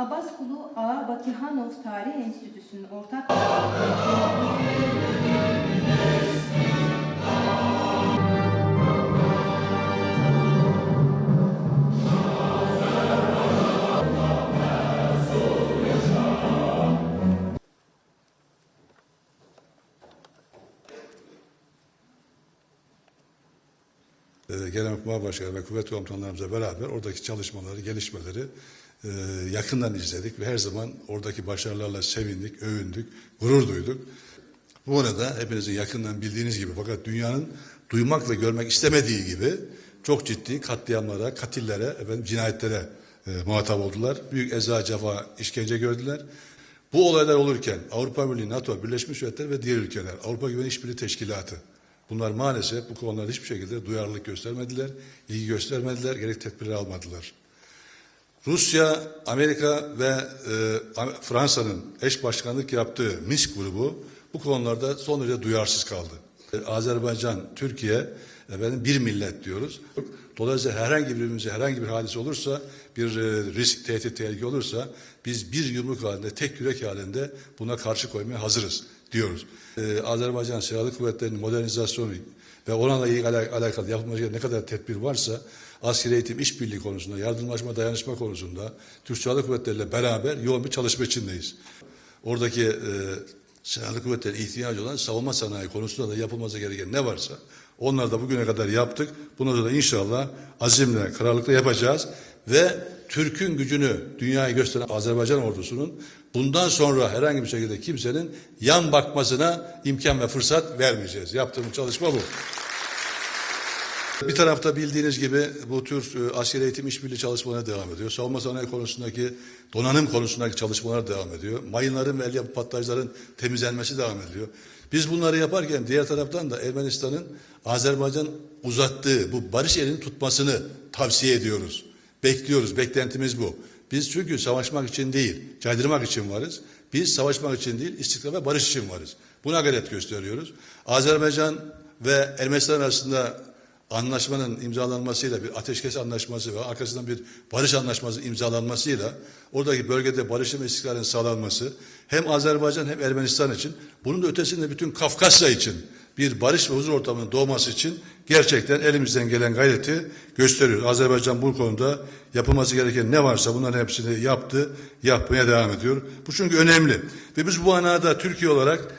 Abbas Kulu Ağa Bakihanov Tarih Enstitüsü'nün ortak e, Genelkurmay Başkanı ve kuvvet komutanlarımızla beraber oradaki çalışmaları, gelişmeleri e, yakından izledik ve her zaman oradaki başarılarla sevindik, övündük, gurur duyduk. Bu arada hepinizin yakından bildiğiniz gibi fakat dünyanın duymak ve görmek istemediği gibi çok ciddi katliamlara, katillere, efendim, cinayetlere e, muhatap oldular. Büyük eza, cefa, işkence gördüler. Bu olaylar olurken Avrupa Birliği, NATO, Birleşmiş Milletler ve diğer ülkeler, Avrupa Güvenlik İşbirliği Teşkilatı bunlar maalesef bu konularda hiçbir şekilde duyarlılık göstermediler, ilgi göstermediler, gerek tedbirleri almadılar. Rusya, Amerika ve e, Fransa'nın eş başkanlık yaptığı Minsk grubu bu konularda son derece duyarsız kaldı. E, Azerbaycan, Türkiye, efendim bir millet diyoruz. Dolayısıyla herhangi birimize herhangi bir hadise olursa, bir e, risk, tehdit, tehlike olursa biz bir yumruk halinde, tek yürek halinde buna karşı koymaya hazırız diyoruz. E, Azerbaycan Silahlı Kuvvetleri'nin modernizasyonu ve onunla ilgili ala- alakalı yapılacak ne kadar tedbir varsa askeri eğitim işbirliği konusunda, yardımlaşma, dayanışma konusunda Türk Silahlı Kuvvetleri ile beraber yoğun bir çalışma içindeyiz. Oradaki e, silahlı kuvvetlerin ihtiyacı olan savunma sanayi konusunda da yapılması gereken ne varsa onları da bugüne kadar yaptık. Bunu da inşallah azimle, kararlılıkla yapacağız ve Türk'ün gücünü dünyaya gösteren Azerbaycan ordusunun bundan sonra herhangi bir şekilde kimsenin yan bakmasına imkan ve fırsat vermeyeceğiz. Yaptığımız çalışma bu. Bir tarafta bildiğiniz gibi bu tür e, askeri eğitim işbirliği çalışmaları devam ediyor. Savunma sanayi konusundaki donanım konusundaki çalışmalar devam ediyor. Mayınların ve el yapı patlayıcıların temizlenmesi devam ediyor. Biz bunları yaparken diğer taraftan da Ermenistan'ın Azerbaycan uzattığı bu barış elini tutmasını tavsiye ediyoruz. Bekliyoruz. Beklentimiz bu. Biz çünkü savaşmak için değil, caydırmak için varız. Biz savaşmak için değil, istikrar ve barış için varız. Buna gayret gösteriyoruz. Azerbaycan ve Ermenistan arasında anlaşmanın imzalanmasıyla bir ateşkes anlaşması ve arkasından bir barış anlaşması imzalanmasıyla oradaki bölgede barışın ve istikrarın sağlanması hem Azerbaycan hem Ermenistan için bunun da ötesinde bütün Kafkasya için bir barış ve huzur ortamının doğması için gerçekten elimizden gelen gayreti gösteriyoruz. Azerbaycan bu konuda yapılması gereken ne varsa bunların hepsini yaptı, yapmaya devam ediyor. Bu çünkü önemli. Ve biz bu manada Türkiye olarak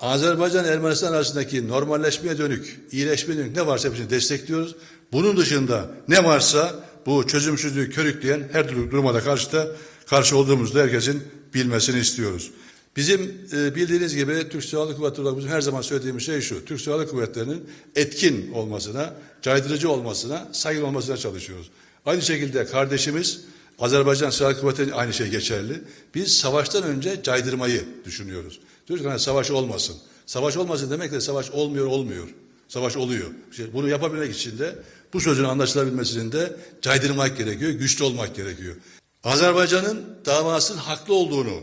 Azerbaycan Ermenistan arasındaki normalleşmeye dönük, iyileşmeye dönük ne varsa hepsini destekliyoruz. Bunun dışında ne varsa bu çözümsüzlüğü körükleyen her türlü duruma da karşı da karşı olduğumuzda herkesin bilmesini istiyoruz. Bizim e, bildiğiniz gibi Türk Silahlı Kuvvetleri olarak bizim her zaman söylediğimiz şey şu. Türk Silahlı Kuvvetleri'nin etkin olmasına, caydırıcı olmasına, saygın olmasına çalışıyoruz. Aynı şekilde kardeşimiz Azerbaycan Silahlı Kuvvetleri'nin aynı şey geçerli. Biz savaştan önce caydırmayı düşünüyoruz. Diyoruz ki hani savaş olmasın. Savaş olmasın demek de savaş olmuyor olmuyor. Savaş oluyor. İşte bunu yapabilmek için de bu sözün anlaşılabilmesinin de caydırmak gerekiyor, güçlü olmak gerekiyor. Azerbaycan'ın davasının haklı olduğunu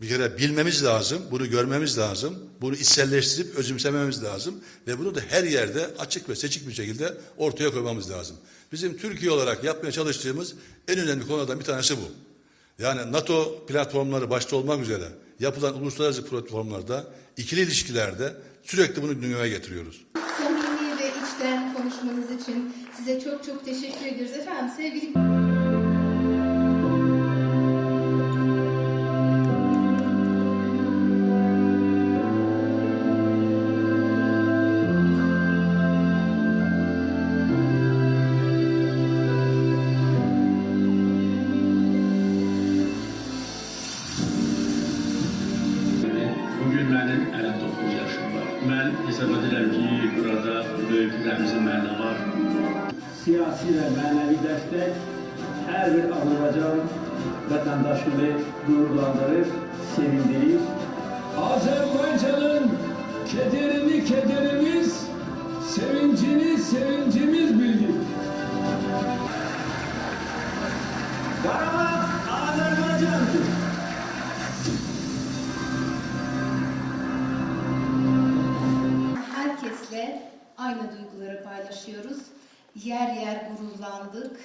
bir kere bilmemiz lazım, bunu görmemiz lazım, bunu içselleştirip özümsememiz lazım ve bunu da her yerde açık ve seçik bir şekilde ortaya koymamız lazım. Bizim Türkiye olarak yapmaya çalıştığımız en önemli konulardan bir tanesi bu. Yani NATO platformları başta olmak üzere yapılan uluslararası platformlarda, ikili ilişkilerde sürekli bunu gündeme getiriyoruz. samimi ve içten konuşmanız için size çok çok teşekkür ediyoruz. Efendim sevgili Bugün mənim 59 yaşım var. Mən hesab edirəm ki, burada böyüklərimizin mənə var. siyasi və mənəvi dəstək hər bir Azərbaycan vətəndaşını qürurlandırır, sevindirir. Azerbaycan'ın kederini kederimiz, sevincini sevincimiz bildik. Qarabağ Azərbaycandır. aynı duyguları paylaşıyoruz. Yer yer gururlandık.